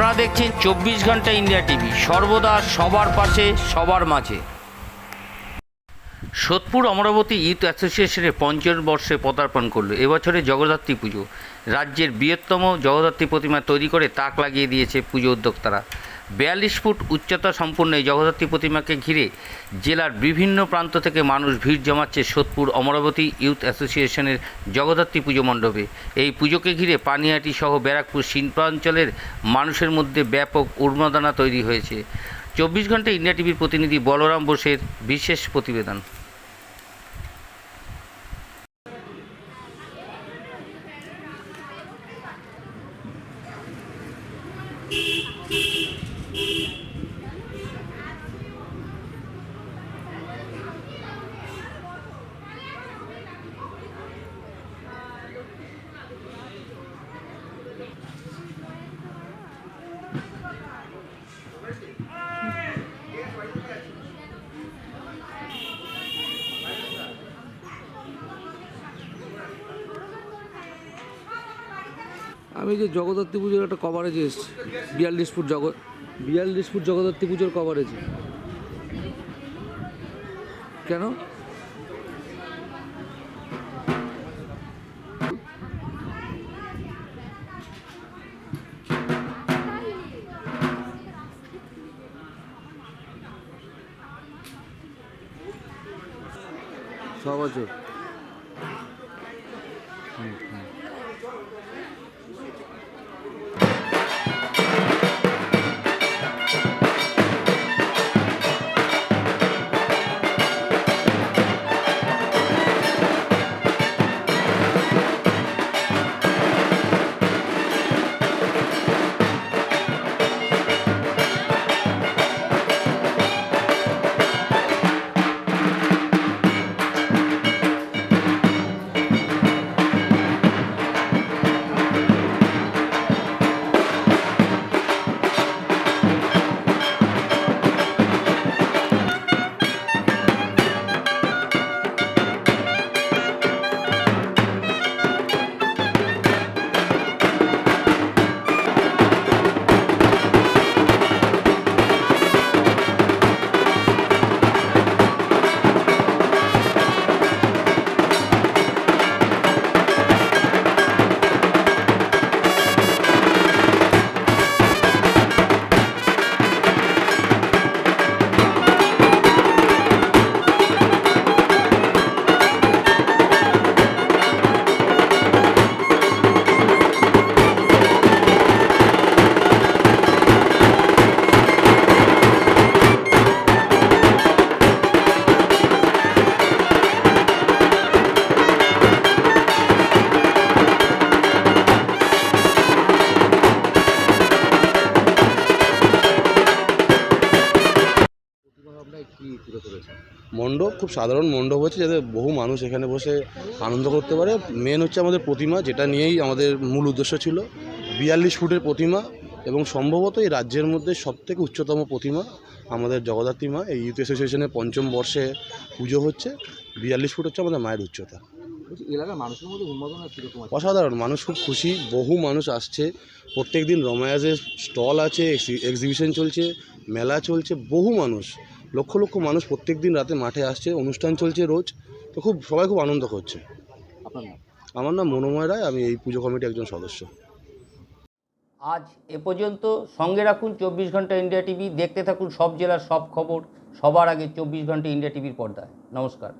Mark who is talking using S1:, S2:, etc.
S1: আপনারা দেখছেন চব্বিশ ঘণ্টা ইন্ডিয়া টিভি। সর্বদা সবার পাশে, সবার মাঝে। সোদপুর অমরাবতী ইউথ অ্যাসোসিয়েশনের পঞ্চম বর্ষে পদার্পণ করল। এবছরে জগদ্ধাত্রী পুজো। রাজ্যের বৃহত্তম জগদ্ধাত্রী প্রতিমা তৈরি করে তাক লাগিয়ে দিয়েছে পুজো উদ্যোক্তারা। বিয়াল্লিশ ফুট উচ্চতা সম্পন্ন এই জগদ্ধাত্রী প্রতিমাকে ঘিরে জেলার বিভিন্ন প্রান্ত থেকে মানুষ ভিড় জমাচ্ছে সোদপুর অমরাবতী ইউথ অ্যাসোসিয়েশনের জগদ্ধাত্রী পুজো মণ্ডপে। এই পুজোকে ঘিরে পানিহাটি সহ ব্যারাকপুর শিল্পাঞ্চলের মানুষের মধ্যে ব্যাপক উন্মাদনা তৈরি হয়েছে। চব্বিশ ঘণ্টা ইন্ডিয়া টিভির প্রতিনিধি বলরাম বোসের বিশেষ প্রতিবেদন।
S2: আমি যে জগদ্ধাত্রী পুজোর একটা কভারেজে এসেছি, বিয়াল্লিশ ফুট জগৎ, বিয়াল্লিশ ফুট জগদ্ধাত্রী পুজোর কভারেজে কেন? ছ বছর
S3: মণ্ডপ খুব সাধারণ মণ্ডপ হচ্ছে যাতে বহু মানুষ এখানে বসে আনন্দ করতে পারে। মেন হচ্ছে আমাদের প্রতিমা যেটা নিয়েই আমাদের মূল উদ্দেশ্য ছিল। বিয়াল্লিশ ফুটের প্রতিমা এবং সম্ভবত এই রাজ্যের মধ্যে সবথেকে উচ্চতম প্রতিমা আমাদের জগদ্ধাত্রী মা। এই ইউথ অ্যাসোসিয়েশনের পঞ্চম বর্ষে পুজো হচ্ছে। বিয়াল্লিশ ফুট হচ্ছে আমাদের মায়ের উচ্চতা।
S2: এলাকার মানুষের মধ্যে উন্মাদনা কীরকম
S3: অসাধারণ মানুষ খুব খুশি বহু মানুষ আসছে। প্রত্যেক দিন রমায়াজের স্টল আছে এক্সিবিশন চলছে মেলা চলছে বহু মানুষ লক্ষ লক্ষ মানুষ প্রত্যেক দিন রাতে মাঠে আসছে অনুষ্ঠান চলছে রোজ তো খুব সবাই খুব আনন্দ করছে। আমার নাম মনোময় রায় আমি এই পুজো কমিটির একজন সদস্য।
S1: আজ এ পর্যন্ত সঙ্গে রাখুন চব্বিশ ঘণ্টা ইন্ডিয়া টিভি দেখতে থাকুন সব জেলার সব খবর সবার আগে চব্বিশ ঘণ্টা ইন্ডিয়া টিভির পর্দায়। নমস্কার।